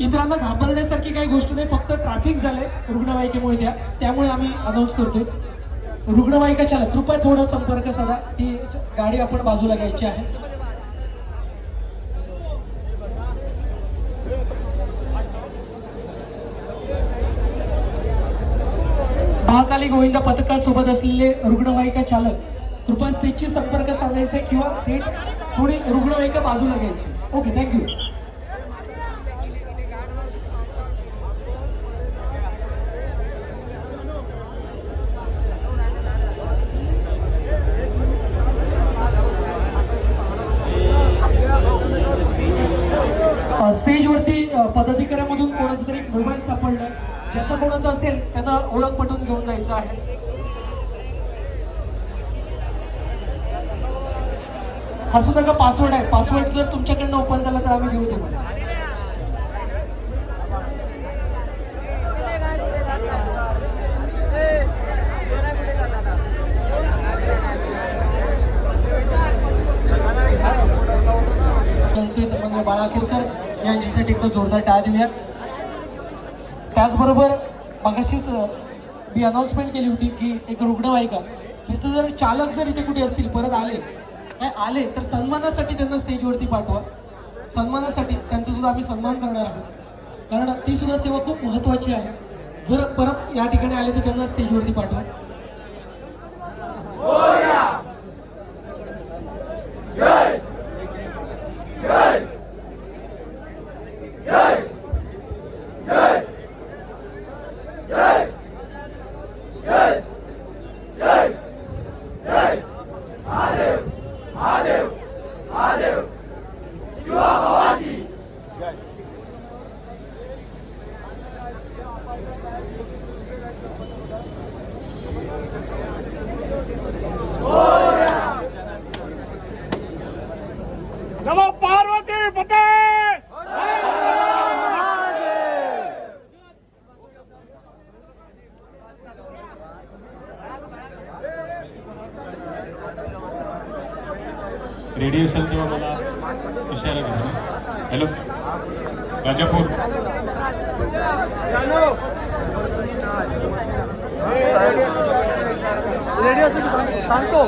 इतरांना घाबरण्यासारखी काही गोष्ट नाही फक्त ट्रॅफिक झालंय रुग्णवाहिकेमुळे त्या. त्यामुळे आम्ही अनाऊन्स करतोय. रुग्णवाहिका चालक कृपया थोडा संपर्क साधा. ती गाडी आपण बाजूला घ्यायची आहे. महाकाली गोविंद पथकासोबत असलेले रुग्णवाहिका चालक कृपया स्टेजशी संपर्क साधायचे किंवा थेट थोडी रुग्णवाहिका बाजूला घ्यायची. ओके थँक्यू स्टेजवरती पदाधिकाऱ्यामधून कोणाचा तरी मोबाईल सापडलं. ज्याचा कोणाचा असेल त्यांना ओळख पटवून घेऊन जायचं आहे. असू नका पासवर्ड आहे. पासवर्ड जर तुमच्याकडनं ओपन झाला तर आम्ही घेऊ देऊ बाळा किरकर. या यासाठी एकदा जोरदार टाळ्या देऊया त्याचबरोबर मगाशीच मी अनाऊन्समेंट केली होती की एक रुग्णवाहिका तिथं जर चालक जर इथे कुठे असतील परत आले काय आले तर सन्मानासाठी त्यांना स्टेजवरती पाठवा. सन्मानासाठी त्यांचा सुद्धा आम्ही सन्मान करणार आहोत. कारण ती सुद्धा सेवा खूप महत्वाची आहे. जर परत या ठिकाणी आले तर त्यांना स्टेजवरती पाठवा. रेडिएशन असेल तेव्हा मला इशारा घेतला हॅलो? राजापूर. रेडिओ सांगतो.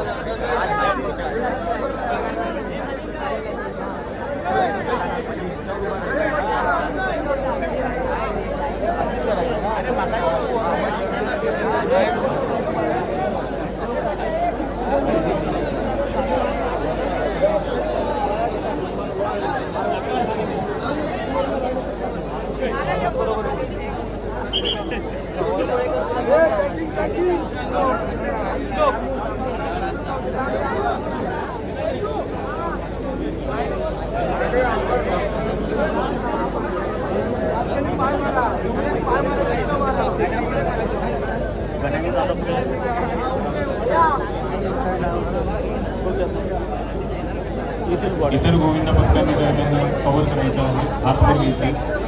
इतर गोविंद पथकांनी जर त्यांना कव्हर करायचं आहे हात वर घ्यायचे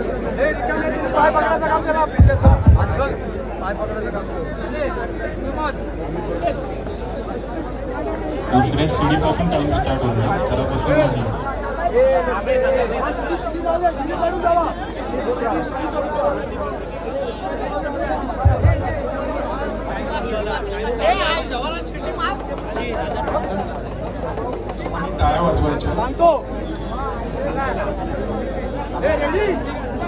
पाय पकडायचं काम करा. पाय पकडायचं काम दुसऱ्या शिडीपासून टाइम स्टार्ट होणार. घरापासून नाही. टाळ्या वाजवायच्या. सांगतो.